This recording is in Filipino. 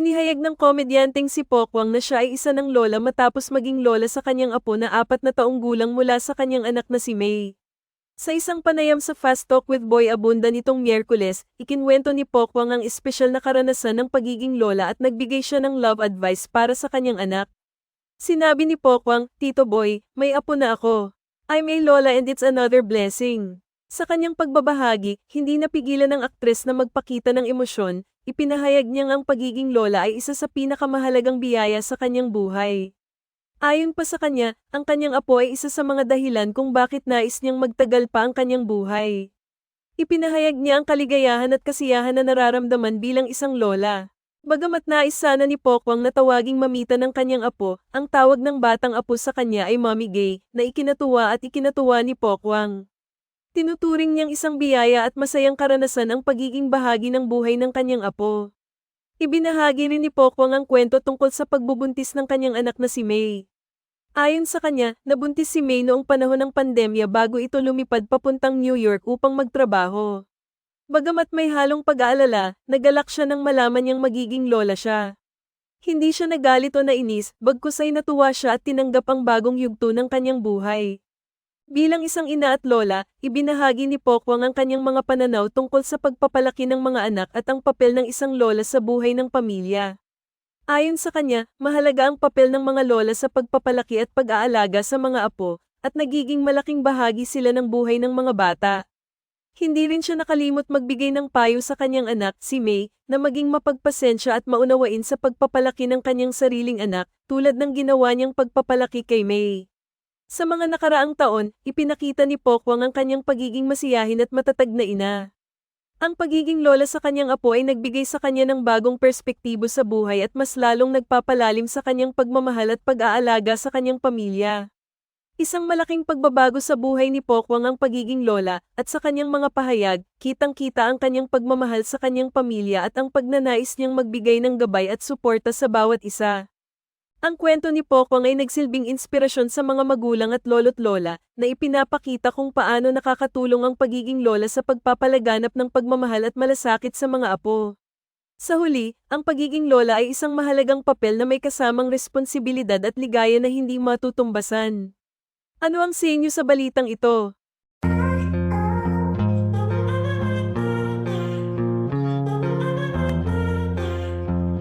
Inihayag ng komedyanteng si Pokwang na siya ay isa ng lola matapos maging lola sa kanyang apo na apat na taong gulang mula sa kanyang anak na si May. Sa isang panayam sa Fast Talk with Boy Abunda nitong Miyerkules, ikinwento ni Pokwang ang espesyal na karanasan ng pagiging lola at nagbigay siya ng love advice para sa kanyang anak. Sinabi ni Pokwang, Tito Boy, may apo na ako. I'm a lola and it's another blessing. Sa kanyang pagbabahagi, hindi napigilan ng aktres na magpakita ng emosyon, ipinahayag niyang ang pagiging lola ay isa sa pinakamahalagang biyaya sa kanyang buhay. Ayon pa sa kanya, ang kanyang apo ay isa sa mga dahilan kung bakit nais niyang magtagal pa ang kanyang buhay. Ipinahayag niya ang kaligayahan at kasiyahan na nararamdaman bilang isang lola. Bagamat nais sana ni Pokwang na tawaging mamita ng kanyang apo, ang tawag ng batang apo sa kanya ay Mommy Gay, na ikinatuwa at ikinatuwa ni Pokwang. Tinuturing niyang isang biyaya at masayang karanasan ang pagiging bahagi ng buhay ng kanyang apo. Ibinahagi rin ni Pokwang ang kwento tungkol sa pagbubuntis ng kanyang anak na si May. Ayon sa kanya, nabuntis si May noong panahon ng pandemya bago ito lumipad papuntang New York upang magtrabaho. Bagamat may halong pag-aalala, nagalak siya nang malaman niyang magiging lola siya. Hindi siya nagalit o nainis, bagkus ay natuwa siya at tinanggap ang bagong yugto ng kanyang buhay. Bilang isang ina at lola, ibinahagi ni Pokwang ang kanyang mga pananaw tungkol sa pagpapalaki ng mga anak at ang papel ng isang lola sa buhay ng pamilya. Ayon sa kanya, mahalaga ang papel ng mga lola sa pagpapalaki at pag-aalaga sa mga apo, at nagiging malaking bahagi sila ng buhay ng mga bata. Hindi rin siya nakalimot magbigay ng payo sa kanyang anak, si May, na maging mapagpasensya at maunawain sa pagpapalaki ng kanyang sariling anak, tulad ng ginawa niyang pagpapalaki kay May. Sa mga nakaraang taon, ipinakita ni Pokwang ang kanyang pagiging masiyahin at matatag na ina. Ang pagiging lola sa kanyang apo ay nagbigay sa kanya ng bagong perspektibo sa buhay at mas lalong nagpapalalim sa kanyang pagmamahal at pag-aalaga sa kanyang pamilya. Isang malaking pagbabago sa buhay ni Pokwang ang pagiging lola, at sa kanyang mga pahayag, kitang-kita ang kanyang pagmamahal sa kanyang pamilya at ang pagnanais niyang magbigay ng gabay at suporta sa bawat isa. Ang kwento ni Pokwang ay nagsilbing inspirasyon sa mga magulang at lolo't lola na ipinapakita kung paano nakakatulong ang pagiging lola sa pagpapalaganap ng pagmamahal at malasakit sa mga apo. Sa huli, ang pagiging lola ay isang mahalagang papel na may kasamang responsibilidad at ligaya na hindi matutumbasan. Ano ang sa inyo sa balitang ito?